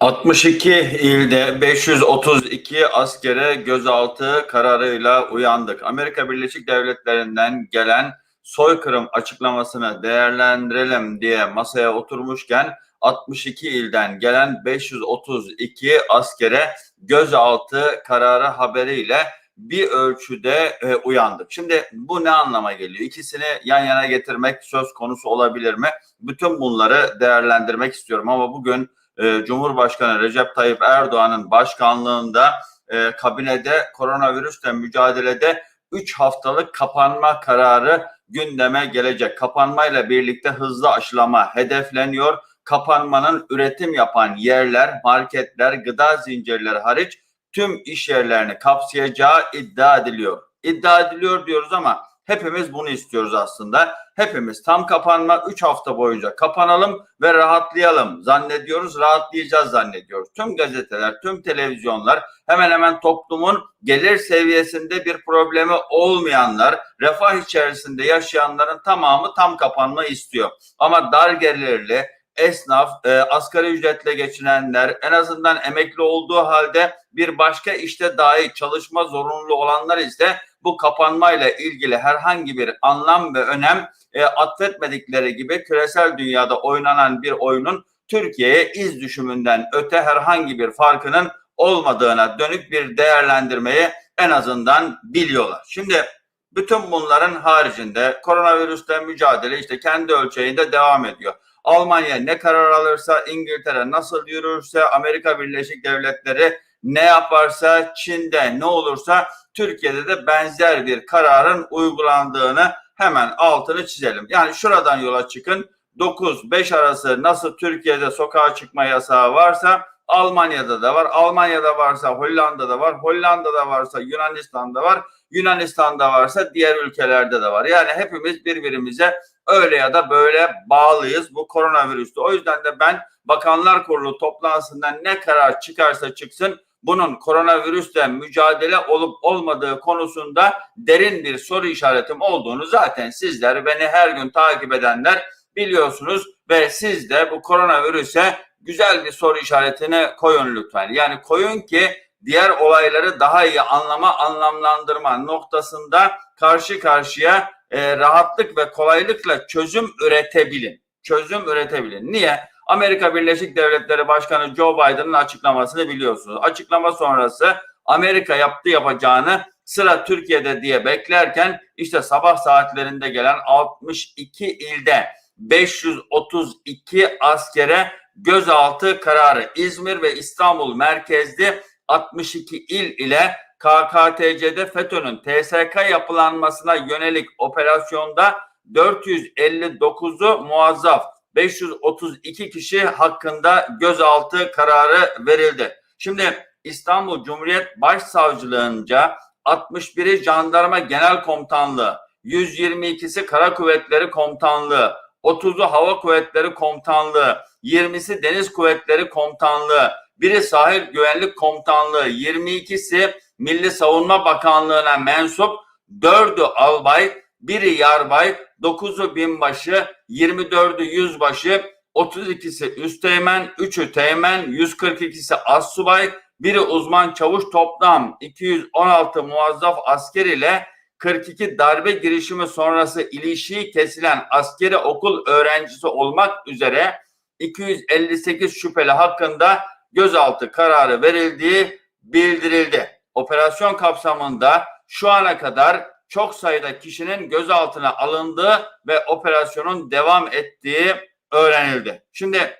62 ilde 532 askere gözaltı kararıyla uyandık. Amerika Birleşik Devletleri'nden gelen soykırım açıklamasını değerlendirelim diye masaya oturmuşken 62 ilden gelen 532 askere gözaltı kararı haberiyle bir ölçüde e, uyandık. Şimdi bu ne anlama geliyor? İkisini yan yana getirmek söz konusu olabilir mi? Bütün bunları değerlendirmek istiyorum ama bugün e, Cumhurbaşkanı Recep Tayyip Erdoğan'ın başkanlığında e, kabinede koronavirüsle mücadelede 3 haftalık kapanma kararı gündeme gelecek. Kapanmayla birlikte hızlı aşılama hedefleniyor. Kapanmanın üretim yapan yerler, marketler, gıda zincirleri hariç tüm iş yerlerini kapsayacağı iddia ediliyor. İddia ediliyor diyoruz ama hepimiz bunu istiyoruz aslında. Hepimiz tam kapanma 3 hafta boyunca kapanalım ve rahatlayalım zannediyoruz, rahatlayacağız zannediyoruz. Tüm gazeteler, tüm televizyonlar hemen hemen toplumun gelir seviyesinde bir problemi olmayanlar, refah içerisinde yaşayanların tamamı tam kapanma istiyor. Ama dar gelirli, esnaf, e, asgari ücretle geçinenler, en azından emekli olduğu halde bir başka işte dahi çalışma zorunlu olanlar ise bu kapanmayla ilgili herhangi bir anlam ve önem e, atfetmedikleri gibi küresel dünyada oynanan bir oyunun Türkiye'ye iz düşümünden öte herhangi bir farkının olmadığına dönük bir değerlendirmeyi en azından biliyorlar. Şimdi bütün bunların haricinde koronavirüsle mücadele işte kendi ölçeğinde devam ediyor. Almanya ne karar alırsa, İngiltere nasıl yürürse, Amerika Birleşik Devletleri ne yaparsa, Çin'de ne olursa Türkiye'de de benzer bir kararın uygulandığını hemen altını çizelim. Yani şuradan yola çıkın. 9-5 arası nasıl Türkiye'de sokağa çıkma yasağı varsa Almanya'da da var. Almanya'da varsa Hollanda'da var. Hollanda'da varsa Yunanistan'da var. Yunanistan'da varsa diğer ülkelerde de var. Yani hepimiz birbirimize öyle ya da böyle bağlıyız bu koronavirüste. O yüzden de ben Bakanlar Kurulu toplantısından ne karar çıkarsa çıksın bunun koronavirüsle mücadele olup olmadığı konusunda derin bir soru işaretim olduğunu zaten sizler beni her gün takip edenler biliyorsunuz ve siz de bu koronavirüse güzel bir soru işaretini koyun lütfen. Yani koyun ki diğer olayları daha iyi anlama, anlamlandırma noktasında karşı karşıya e, rahatlık ve kolaylıkla çözüm üretebilin. Çözüm üretebilin. Niye? Amerika Birleşik Devletleri Başkanı Joe Biden'ın açıklamasını biliyorsunuz. Açıklama sonrası Amerika yaptı yapacağını sıra Türkiye'de diye beklerken işte sabah saatlerinde gelen 62 ilde 532 askere gözaltı kararı İzmir ve İstanbul merkezli 62 il ile KKTC'de FETÖ'nün TSK yapılanmasına yönelik operasyonda 459'u muazzaf 532 kişi hakkında gözaltı kararı verildi. Şimdi İstanbul Cumhuriyet Başsavcılığınca 61'i Jandarma Genel Komutanlığı, 122'si Kara Kuvvetleri Komutanlığı, 30'u Hava Kuvvetleri Komutanlığı, 20'si Deniz Kuvvetleri Komutanlığı, biri Sahil Güvenlik Komutanlığı, 22'si Milli Savunma Bakanlığı'na mensup, 4'ü albay, biri yarbay, 9'u binbaşı, 24'ü yüzbaşı, 32'si üsteğmen, 3'ü teğmen, 142'si assubay, biri uzman çavuş toplam 216 muazzaf asker ile 42 darbe girişimi sonrası ilişiği kesilen askeri okul öğrencisi olmak üzere 258 şüpheli hakkında gözaltı kararı verildiği bildirildi. Operasyon kapsamında şu ana kadar çok sayıda kişinin gözaltına alındığı ve operasyonun devam ettiği öğrenildi. Şimdi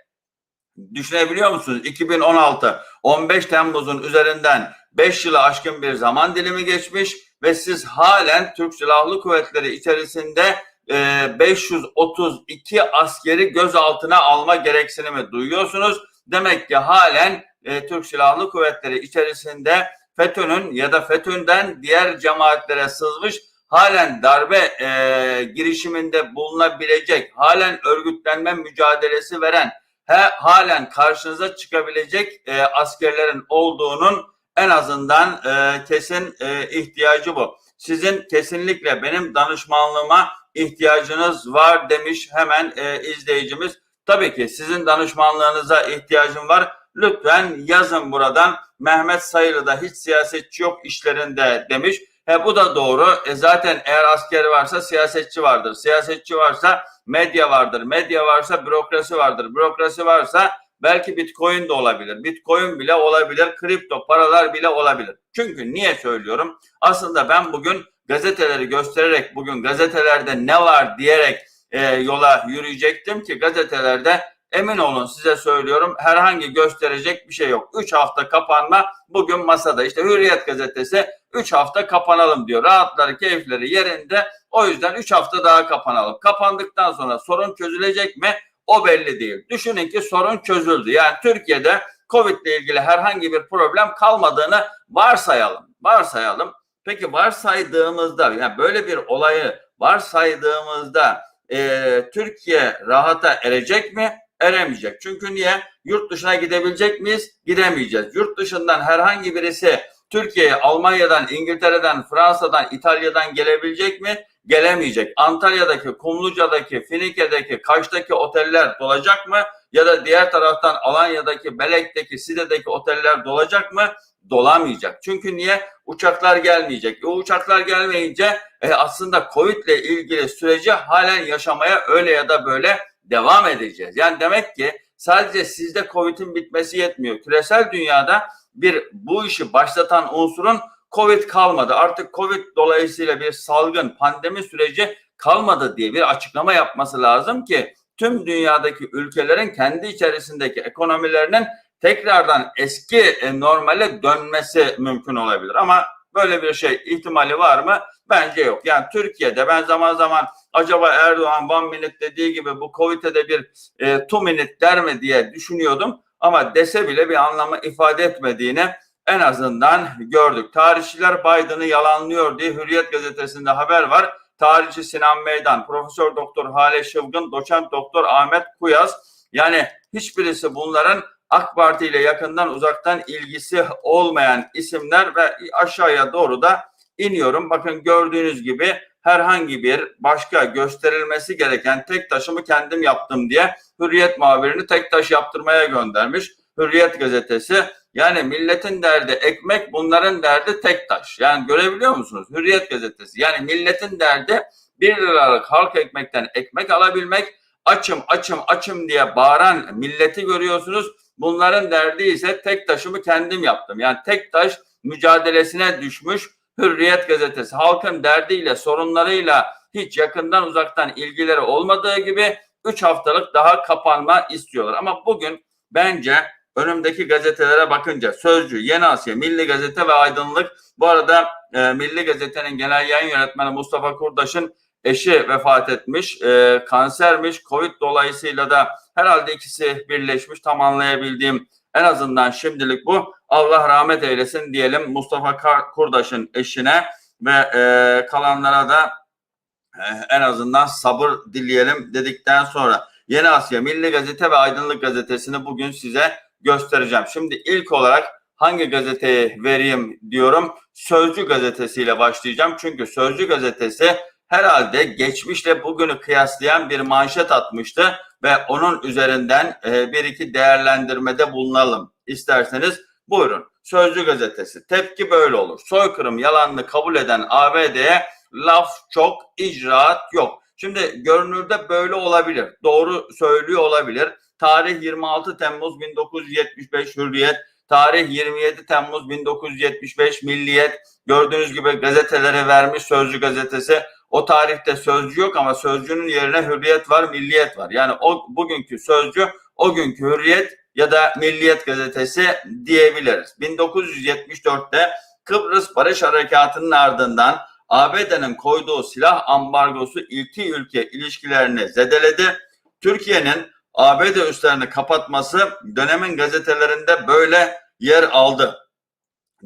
düşünebiliyor musunuz? 2016 15 Temmuz'un üzerinden 5 yılı aşkın bir zaman dilimi geçmiş ve siz halen Türk Silahlı Kuvvetleri içerisinde e, 532 askeri gözaltına alma gereksinimi duyuyorsunuz. Demek ki halen e, Türk Silahlı Kuvvetleri içerisinde FETÖ'nün ya da FETÖ'nden diğer cemaatlere sızmış halen darbe e, girişiminde bulunabilecek, halen örgütlenme mücadelesi veren, he, halen karşınıza çıkabilecek e, askerlerin olduğunun en azından e, kesin e, ihtiyacı bu. Sizin kesinlikle benim danışmanlığıma ihtiyacınız var demiş hemen e, izleyicimiz. Tabii ki sizin danışmanlığınıza ihtiyacım var Lütfen yazın buradan Mehmet Sayılı'da hiç siyasetçi yok işlerinde demiş. He bu da doğru. E zaten eğer askeri varsa siyasetçi vardır. Siyasetçi varsa medya vardır. Medya varsa bürokrasi vardır. Bürokrasi varsa belki bitcoin de olabilir. Bitcoin bile olabilir. Kripto paralar bile olabilir. Çünkü niye söylüyorum? Aslında ben bugün gazeteleri göstererek bugün gazetelerde ne var diyerek e, yola yürüyecektim ki gazetelerde emin olun size söylüyorum herhangi gösterecek bir şey yok. 3 hafta kapanma bugün masada. İşte Hürriyet gazetesi 3 hafta kapanalım diyor. Rahatları, keyifleri yerinde. O yüzden 3 hafta daha kapanalım. Kapandıktan sonra sorun çözülecek mi? O belli değil. Düşünün ki sorun çözüldü. Yani Türkiye'de Covid ile ilgili herhangi bir problem kalmadığını varsayalım. Varsayalım. Peki varsaydığımızda yani böyle bir olayı varsaydığımızda e, Türkiye rahata erecek mi? Eremeyecek. Çünkü niye? Yurt dışına gidebilecek miyiz? Gidemeyeceğiz. Yurt dışından herhangi birisi Türkiye'ye Almanya'dan, İngiltere'den, Fransa'dan, İtalya'dan gelebilecek mi? Gelemeyecek. Antalya'daki, Kumluca'daki, Finike'deki, Kaş'taki oteller dolacak mı? Ya da diğer taraftan Alanya'daki, Belek'teki, Side'deki oteller dolacak mı? Dolamayacak. Çünkü niye? Uçaklar gelmeyecek. O uçaklar gelmeyince e, aslında Covid ile ilgili süreci halen yaşamaya öyle ya da böyle devam edeceğiz. Yani demek ki sadece sizde Covid'in bitmesi yetmiyor. Küresel dünyada bir bu işi başlatan unsurun Covid kalmadı. Artık Covid dolayısıyla bir salgın, pandemi süreci kalmadı diye bir açıklama yapması lazım ki tüm dünyadaki ülkelerin kendi içerisindeki ekonomilerinin tekrardan eski e, normale dönmesi mümkün olabilir. Ama böyle bir şey ihtimali var mı? Bence yok. Yani Türkiye'de ben zaman zaman acaba Erdoğan one minute dediği gibi bu Covid'e de bir e, two minute der mi diye düşünüyordum. Ama dese bile bir anlamı ifade etmediğini en azından gördük. Tarihçiler Biden'ı yalanlıyor diye Hürriyet gazetesinde haber var. Tarihçi Sinan Meydan, Profesör Doktor Hale Şıvgın, Doçent Doktor Ahmet Kuyaz. Yani hiçbirisi bunların AK Parti ile yakından uzaktan ilgisi olmayan isimler ve aşağıya doğru da iniyorum. Bakın gördüğünüz gibi herhangi bir başka gösterilmesi gereken tek taşımı kendim yaptım diye Hürriyet muhabirini tek taş yaptırmaya göndermiş. Hürriyet gazetesi yani milletin derdi ekmek bunların derdi tek taş. Yani görebiliyor musunuz? Hürriyet gazetesi yani milletin derdi bir liralık halk ekmekten ekmek alabilmek açım açım açım diye bağıran milleti görüyorsunuz. Bunların derdi ise tek taşımı kendim yaptım. Yani tek taş mücadelesine düşmüş Hürriyet gazetesi. Halkın derdiyle sorunlarıyla hiç yakından uzaktan ilgileri olmadığı gibi 3 haftalık daha kapanma istiyorlar. Ama bugün bence önümdeki gazetelere bakınca Sözcü, Yeni Asya, Milli Gazete ve Aydınlık bu arada e, Milli Gazete'nin genel yayın yönetmeni Mustafa Kurdaş'ın eşi vefat etmiş. E, kansermiş. Covid dolayısıyla da herhalde ikisi birleşmiş. Tam anlayabildiğim en azından şimdilik bu. Allah rahmet eylesin diyelim Mustafa Kurdaş'ın eşine ve e, kalanlara da e, en azından sabır dileyelim dedikten sonra Yeni Asya Milli Gazete ve Aydınlık Gazetesi'ni bugün size göstereceğim. Şimdi ilk olarak hangi gazeteyi vereyim diyorum. Sözcü gazetesiyle başlayacağım. Çünkü Sözcü gazetesi herhalde geçmişle bugünü kıyaslayan bir manşet atmıştı ve onun üzerinden e, bir iki değerlendirmede bulunalım isterseniz. Buyurun. Sözcü gazetesi. Tepki böyle olur. Soykırım yalanını kabul eden ABD'ye laf çok, icraat yok. Şimdi görünürde böyle olabilir. Doğru söylüyor olabilir. Tarih 26 Temmuz 1975 Hürriyet. Tarih 27 Temmuz 1975 Milliyet. Gördüğünüz gibi gazetelere vermiş Sözcü gazetesi. O tarihte Sözcü yok ama Sözcü'nün yerine Hürriyet var, Milliyet var. Yani o bugünkü Sözcü, o günkü Hürriyet ya da Milliyet gazetesi diyebiliriz. 1974'te Kıbrıs Barış Harekatı'nın ardından ABD'nin koyduğu silah ambargosu iki ülke ilişkilerini zedeledi. Türkiye'nin ABD üslerini kapatması dönemin gazetelerinde böyle yer aldı.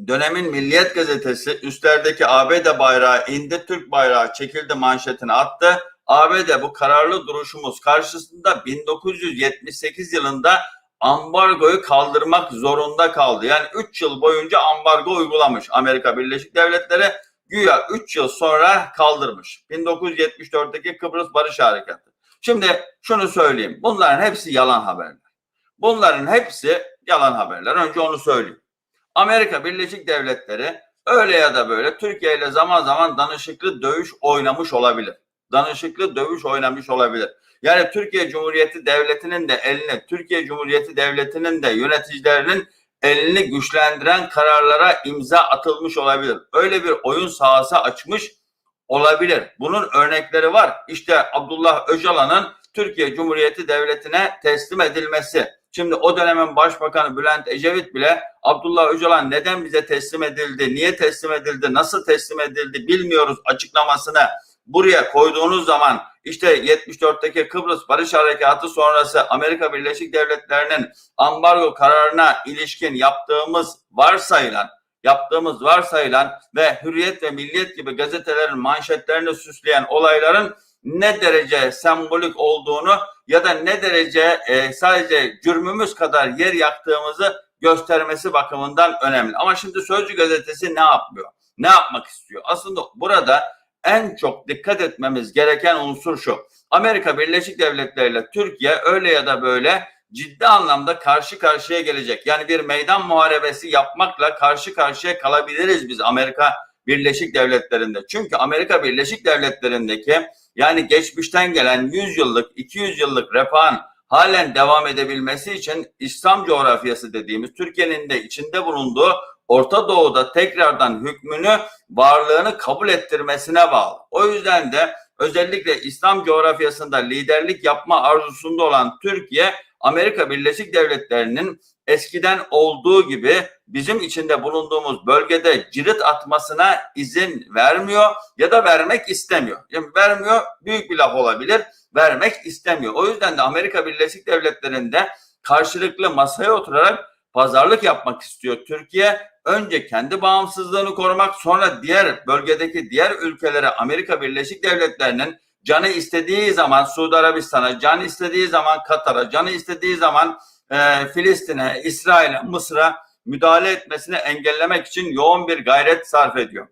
Dönemin Milliyet gazetesi üstlerdeki ABD bayrağı indi, Türk bayrağı çekildi manşetini attı. ABD bu kararlı duruşumuz karşısında 1978 yılında ambargoyu kaldırmak zorunda kaldı. Yani 3 yıl boyunca ambargo uygulamış Amerika Birleşik Devletleri güya 3 yıl sonra kaldırmış. 1974'teki Kıbrıs Barış Harekatı. Şimdi şunu söyleyeyim. Bunların hepsi yalan haberler. Bunların hepsi yalan haberler. Önce onu söyleyeyim. Amerika Birleşik Devletleri öyle ya da böyle Türkiye ile zaman zaman danışıklı dövüş oynamış olabilir. Danışıklı dövüş oynamış olabilir. Yani Türkiye Cumhuriyeti Devleti'nin de eline, Türkiye Cumhuriyeti Devleti'nin de yöneticilerinin elini güçlendiren kararlara imza atılmış olabilir. Öyle bir oyun sahası açmış olabilir. Bunun örnekleri var. İşte Abdullah Öcalan'ın Türkiye Cumhuriyeti Devleti'ne teslim edilmesi. Şimdi o dönemin Başbakanı Bülent Ecevit bile Abdullah Öcalan neden bize teslim edildi, niye teslim edildi, nasıl teslim edildi bilmiyoruz açıklamasını buraya koyduğunuz zaman işte 74'teki Kıbrıs Barış Harekatı sonrası Amerika Birleşik Devletleri'nin ambargo kararına ilişkin yaptığımız varsayılan yaptığımız varsayılan ve Hürriyet ve Milliyet gibi gazetelerin manşetlerini süsleyen olayların ne derece sembolik olduğunu ya da ne derece e, sadece cürmümüz kadar yer yaktığımızı göstermesi bakımından önemli. Ama şimdi Sözcü gazetesi ne yapmıyor? Ne yapmak istiyor? Aslında burada en çok dikkat etmemiz gereken unsur şu. Amerika Birleşik Devletleri ile Türkiye öyle ya da böyle ciddi anlamda karşı karşıya gelecek. Yani bir meydan muharebesi yapmakla karşı karşıya kalabiliriz biz Amerika Birleşik Devletleri'nde. Çünkü Amerika Birleşik Devletleri'ndeki yani geçmişten gelen 100 yıllık, 200 yıllık refahın halen devam edebilmesi için İslam coğrafyası dediğimiz Türkiye'nin de içinde bulunduğu Orta Doğu'da tekrardan hükmünü, varlığını kabul ettirmesine bağlı. O yüzden de özellikle İslam coğrafyasında liderlik yapma arzusunda olan Türkiye, Amerika Birleşik Devletleri'nin eskiden olduğu gibi bizim içinde bulunduğumuz bölgede cirit atmasına izin vermiyor ya da vermek istemiyor. Yani vermiyor büyük bir laf olabilir, vermek istemiyor. O yüzden de Amerika Birleşik Devletleri'nde karşılıklı masaya oturarak pazarlık yapmak istiyor Türkiye. Önce kendi bağımsızlığını korumak, sonra diğer bölgedeki diğer ülkelere Amerika Birleşik Devletleri'nin canı istediği zaman Suudi Arabistan'a, canı istediği zaman Katar'a, canı istediği zaman e, Filistin'e, İsrail'e, Mısır'a müdahale etmesini engellemek için yoğun bir gayret sarf ediyor.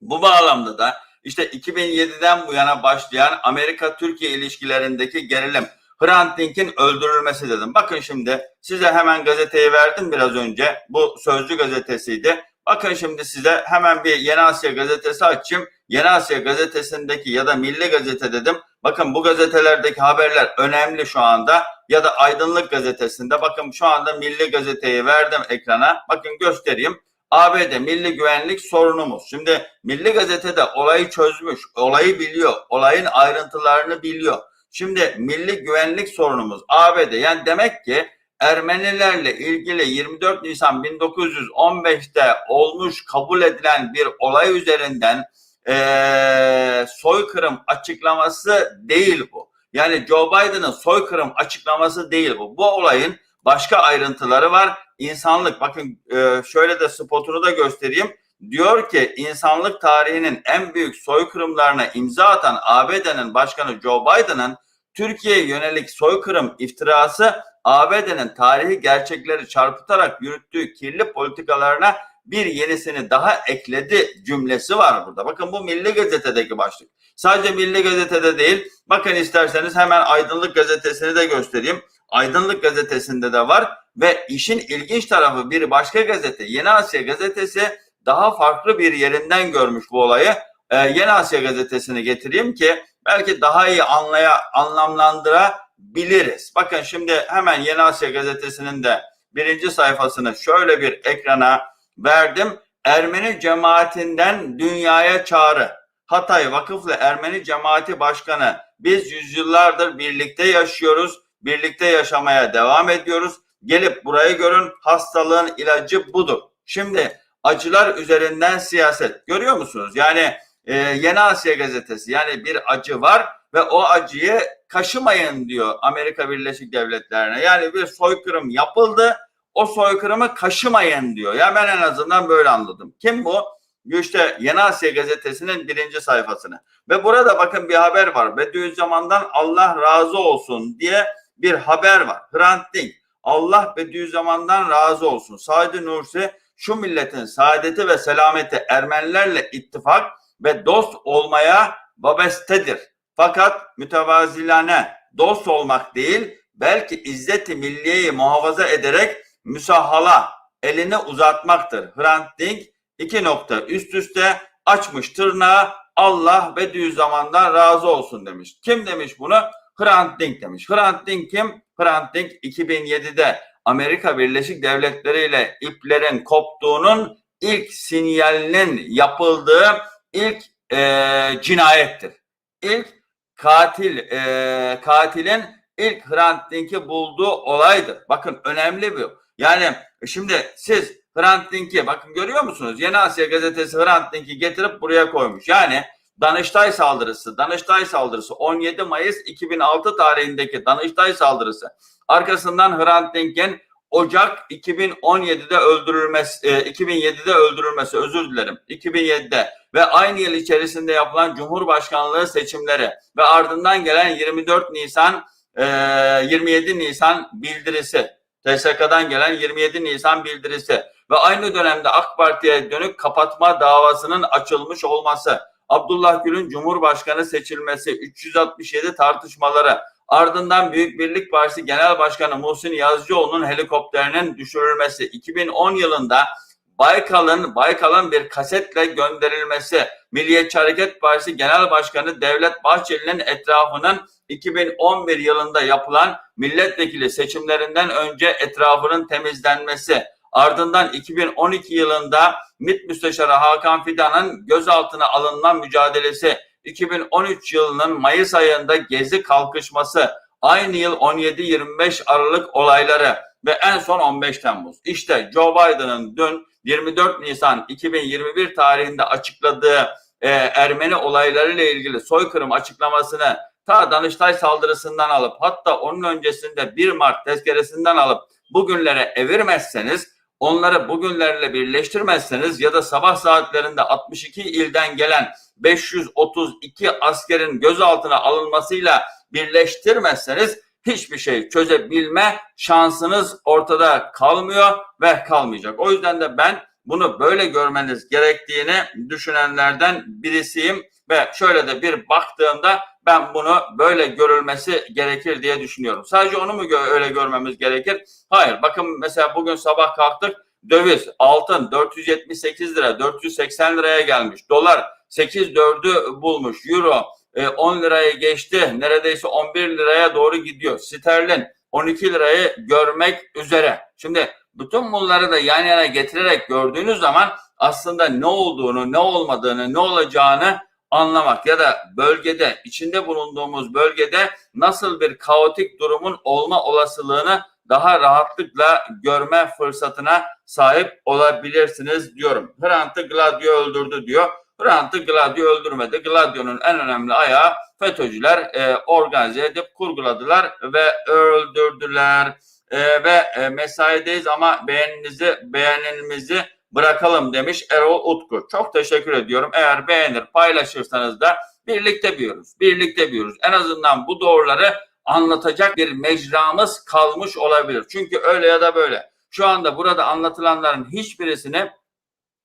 Bu bağlamda da işte 2007'den bu yana başlayan Amerika-Türkiye ilişkilerindeki gerilim, Hrant Dink'in öldürülmesi dedim. Bakın şimdi size hemen gazeteyi verdim biraz önce. Bu Sözcü gazetesiydi. Bakın şimdi size hemen bir Yeni Asya gazetesi açayım. Yeni Asya gazetesindeki ya da Milli Gazete dedim. Bakın bu gazetelerdeki haberler önemli şu anda. Ya da Aydınlık gazetesinde. Bakın şu anda Milli Gazeteyi verdim ekrana. Bakın göstereyim. ABD milli güvenlik sorunumuz. Şimdi Milli Gazete'de olayı çözmüş, olayı biliyor, olayın ayrıntılarını biliyor. Şimdi milli güvenlik sorunumuz ABD yani demek ki Ermenilerle ilgili 24 Nisan 1915'te olmuş kabul edilen bir olay üzerinden e, soykırım açıklaması değil bu. Yani Joe Biden'ın soykırım açıklaması değil bu. Bu olayın başka ayrıntıları var. İnsanlık bakın e, şöyle de spotunu da göstereyim. Diyor ki insanlık tarihinin en büyük soykırımlarına imza atan ABD'nin başkanı Joe Biden'ın Türkiye'ye yönelik soykırım iftirası ABD'nin tarihi gerçekleri çarpıtarak yürüttüğü kirli politikalarına bir yenisini daha ekledi cümlesi var burada. Bakın bu Milli Gazete'deki başlık. Sadece Milli Gazete'de değil. Bakın isterseniz hemen Aydınlık Gazetesi'ni de göstereyim. Aydınlık Gazetesi'nde de var ve işin ilginç tarafı bir başka gazete Yeni Asya Gazetesi daha farklı bir yerinden görmüş bu olayı. Ee, Yeni Asya Gazetesi'ni getireyim ki belki daha iyi anlaya anlamlandırabiliriz. Bakın şimdi hemen Yeni Asya Gazetesi'nin de birinci sayfasını şöyle bir ekrana verdim. Ermeni cemaatinden dünyaya çağrı. Hatay Vakıflı Ermeni Cemaati Başkanı biz yüzyıllardır birlikte yaşıyoruz, birlikte yaşamaya devam ediyoruz. Gelip burayı görün hastalığın ilacı budur. Şimdi acılar üzerinden siyaset görüyor musunuz? Yani e, Yeni Asya gazetesi yani bir acı var ve o acıyı kaşımayın diyor Amerika Birleşik Devletleri'ne. Yani bir soykırım yapıldı o soykırımı kaşımayın diyor. Ya ben en azından böyle anladım. Kim bu? İşte Yeni Asya gazetesinin birinci sayfasını. Ve burada bakın bir haber var. Bediüzzaman'dan Allah razı olsun diye bir haber var. Hrant Dink. Allah Bediüzzaman'dan razı olsun. Said Nursi şu milletin saadeti ve selameti Ermenilerle ittifak ve dost olmaya vabestedir. Fakat mütevazilane dost olmak değil, belki izzeti milliyeyi muhafaza ederek müsahala elini uzatmaktır. Hrant Dink iki nokta üst üste açmış tırnağı Allah Bediüzzaman'dan razı olsun demiş. Kim demiş bunu? Hrant Dink demiş. Hrant Dink kim? Hrant Dink 2007'de Amerika Birleşik Devletleri ile iplerin koptuğunun ilk sinyalinin yapıldığı ilk e, cinayettir. İlk katil e, katilin ilk Hrant Dink'i bulduğu olaydır. Bakın önemli bu. Yani şimdi siz Hrant Dink'i bakın görüyor musunuz? Yeni Asya gazetesi Hrant Dink'i getirip buraya koymuş. Yani Danıştay saldırısı, Danıştay saldırısı 17 Mayıs 2006 tarihindeki Danıştay saldırısı. Arkasından Hrant Dink'in Ocak 2017'de öldürülmesi, e, 2007'de öldürülmesi özür dilerim. 2007'de ve aynı yıl içerisinde yapılan Cumhurbaşkanlığı seçimleri ve ardından gelen 24 Nisan e, 27 Nisan bildirisi TSK'dan gelen 27 Nisan bildirisi ve aynı dönemde AK Parti'ye dönük kapatma davasının açılmış olması, Abdullah Gül'ün Cumhurbaşkanı seçilmesi, 367 tartışmaları, ardından Büyük Birlik Partisi Genel Başkanı Muhsin Yazıcıoğlu'nun helikopterinin düşürülmesi, 2010 yılında Baykal'ın Baykal'ın bir kasetle gönderilmesi, Milliyetçi Hareket Partisi Genel Başkanı Devlet Bahçeli'nin etrafının 2011 yılında yapılan milletvekili seçimlerinden önce etrafının temizlenmesi, ardından 2012 yılında MİT Müsteşarı Hakan Fidan'ın gözaltına alınma mücadelesi, 2013 yılının Mayıs ayında gezi kalkışması, aynı yıl 17-25 Aralık olayları ve en son 15 Temmuz. İşte Joe Biden'ın dün 24 Nisan 2021 tarihinde açıkladığı e, Ermeni olaylarıyla ilgili soykırım açıklamasını ta Danıştay saldırısından alıp hatta onun öncesinde 1 Mart tezkeresinden alıp bugünlere evirmezseniz onları bugünlerle birleştirmezseniz ya da sabah saatlerinde 62 ilden gelen 532 askerin gözaltına alınmasıyla birleştirmezseniz hiçbir şey çözebilme şansınız ortada kalmıyor ve kalmayacak. O yüzden de ben bunu böyle görmeniz gerektiğini düşünenlerden birisiyim ve şöyle de bir baktığımda ben bunu böyle görülmesi gerekir diye düşünüyorum. Sadece onu mu öyle görmemiz gerekir? Hayır. Bakın mesela bugün sabah kalktık döviz, altın 478 lira, 480 liraya gelmiş. Dolar 8.4'ü bulmuş. Euro e, 10 liraya geçti. Neredeyse 11 liraya doğru gidiyor. Sterlin 12 lirayı görmek üzere. Şimdi bütün bunları da yan yana getirerek gördüğünüz zaman aslında ne olduğunu, ne olmadığını, ne olacağını anlamak ya da bölgede, içinde bulunduğumuz bölgede nasıl bir kaotik durumun olma olasılığını daha rahatlıkla görme fırsatına sahip olabilirsiniz diyorum. Hrant'ı Gladio öldürdü diyor. Hrant'ı Gladio öldürmedi. Gladio'nun en önemli ayağı FETÖ'cüler e, organize edip kurguladılar ve öldürdüler. E, ve e, mesaideyiz ama beğeninizi, beğenimizi bırakalım demiş Erol Utku. Çok teşekkür ediyorum. Eğer beğenir, paylaşırsanız da birlikte büyürüz. Birlikte büyürüz. En azından bu doğruları anlatacak bir mecramız kalmış olabilir. Çünkü öyle ya da böyle. Şu anda burada anlatılanların hiçbirisini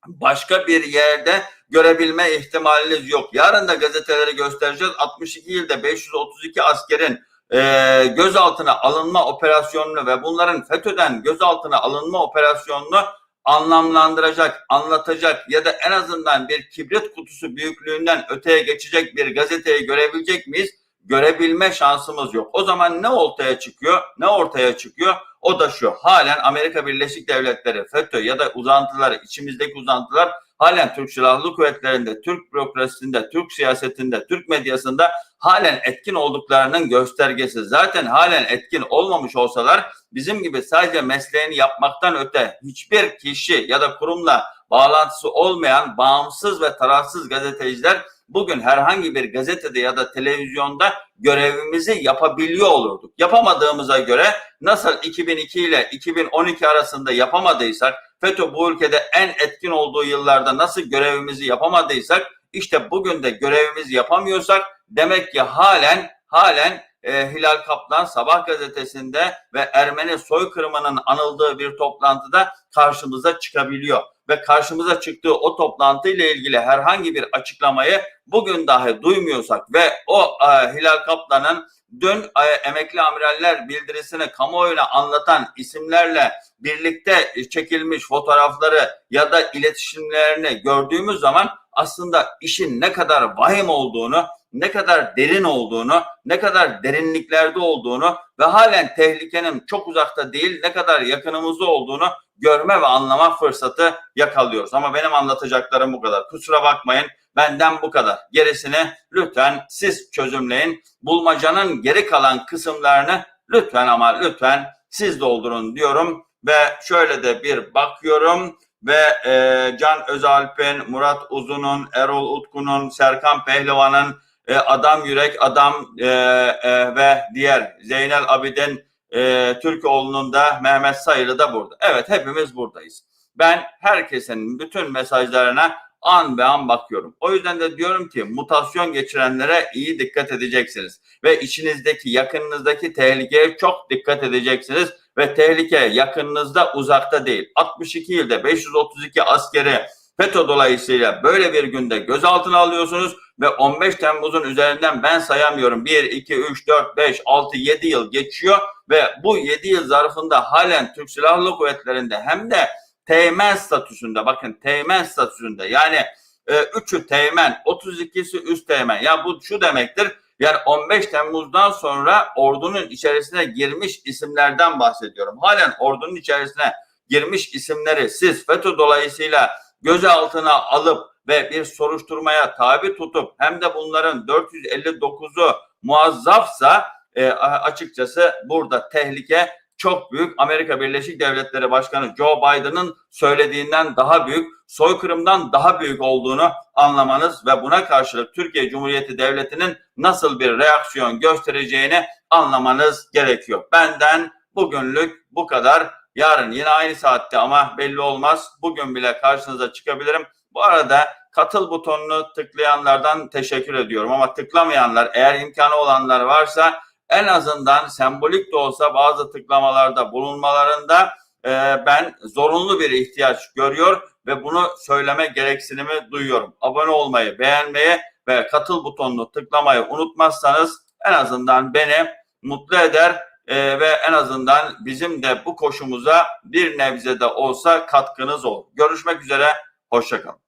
başka bir yerde görebilme ihtimaliniz yok. Yarın da gazeteleri göstereceğiz. 62 ilde 532 askerin e, gözaltına alınma operasyonunu ve bunların FETÖ'den gözaltına alınma operasyonunu anlamlandıracak, anlatacak ya da en azından bir kibrit kutusu büyüklüğünden öteye geçecek bir gazeteyi görebilecek miyiz? Görebilme şansımız yok. O zaman ne ortaya çıkıyor? Ne ortaya çıkıyor? O da şu. Halen Amerika Birleşik Devletleri, FETÖ ya da uzantıları, içimizdeki uzantılar halen Türk Silahlı Kuvvetleri'nde, Türk bürokrasisinde, Türk siyasetinde, Türk medyasında halen etkin olduklarının göstergesi. Zaten halen etkin olmamış olsalar bizim gibi sadece mesleğini yapmaktan öte hiçbir kişi ya da kurumla bağlantısı olmayan bağımsız ve tarafsız gazeteciler bugün herhangi bir gazetede ya da televizyonda görevimizi yapabiliyor olurduk. Yapamadığımıza göre nasıl 2002 ile 2012 arasında yapamadıysak, FETÖ bu ülkede en etkin olduğu yıllarda nasıl görevimizi yapamadıysak, işte bugün de görevimizi yapamıyorsak demek ki halen halen e, Hilal Kaplan Sabah gazetesinde ve Ermeni soykırımının anıldığı bir toplantıda karşımıza çıkabiliyor. Ve karşımıza çıktığı o toplantı ile ilgili herhangi bir açıklamayı bugün dahi duymuyorsak ve o e, Hilal Kaplan'ın dün e, emekli amiraller bildirisini kamuoyuna anlatan isimlerle birlikte çekilmiş fotoğrafları ya da iletişimlerini gördüğümüz zaman aslında işin ne kadar vahim olduğunu, ne kadar derin olduğunu, ne kadar derinliklerde olduğunu ve halen tehlikenin çok uzakta değil, ne kadar yakınımızda olduğunu görme ve anlama fırsatı yakalıyoruz. Ama benim anlatacaklarım bu kadar. Kusura bakmayın. Benden bu kadar. Gerisini lütfen siz çözümleyin. Bulmacanın geri kalan kısımlarını lütfen ama lütfen siz doldurun diyorum ve şöyle de bir bakıyorum ve e, Can Özalp'in, Murat Uzun'un, Erol Utku'nun, Serkan Pehlivan'ın, e, Adam Yürek, Adam e, e, ve diğer Zeynel Abidin e, Türkoğlu'nun da Mehmet Sayılı da burada. Evet hepimiz buradayız. Ben herkesin bütün mesajlarına an be an bakıyorum. O yüzden de diyorum ki mutasyon geçirenlere iyi dikkat edeceksiniz. Ve içinizdeki, yakınınızdaki tehlikeye çok dikkat edeceksiniz. Ve tehlike yakınınızda, uzakta değil. 62 ilde 532 askeri FETÖ dolayısıyla böyle bir günde gözaltına alıyorsunuz ve 15 Temmuz'un üzerinden ben sayamıyorum 1, 2, 3, 4, 5, 6, 7 yıl geçiyor ve bu 7 yıl zarfında halen Türk Silahlı Kuvvetleri'nde hem de teğmen statüsünde bakın teğmen statüsünde yani e, üçü teğmen 32'si üst teğmen ya bu şu demektir yani 15 Temmuz'dan sonra ordunun içerisine girmiş isimlerden bahsediyorum. Halen ordunun içerisine girmiş isimleri siz FETÖ dolayısıyla gözaltına alıp ve bir soruşturmaya tabi tutup hem de bunların 459'u muazzafsa e, açıkçası burada tehlike çok büyük. Amerika Birleşik Devletleri Başkanı Joe Biden'ın söylediğinden daha büyük, soykırımdan daha büyük olduğunu anlamanız ve buna karşılık Türkiye Cumhuriyeti Devleti'nin nasıl bir reaksiyon göstereceğini anlamanız gerekiyor. Benden bugünlük bu kadar. Yarın yine aynı saatte ama belli olmaz. Bugün bile karşınıza çıkabilirim. Bu arada katıl butonunu tıklayanlardan teşekkür ediyorum ama tıklamayanlar eğer imkanı olanlar varsa en azından sembolik de olsa bazı tıklamalarda bulunmalarında e, ben zorunlu bir ihtiyaç görüyor ve bunu söyleme gereksinimi duyuyorum. Abone olmayı, beğenmeyi ve katıl butonunu tıklamayı unutmazsanız en azından beni mutlu eder e, ve en azından bizim de bu koşumuza bir nebze de olsa katkınız olur. Görüşmek üzere, hoşçakalın.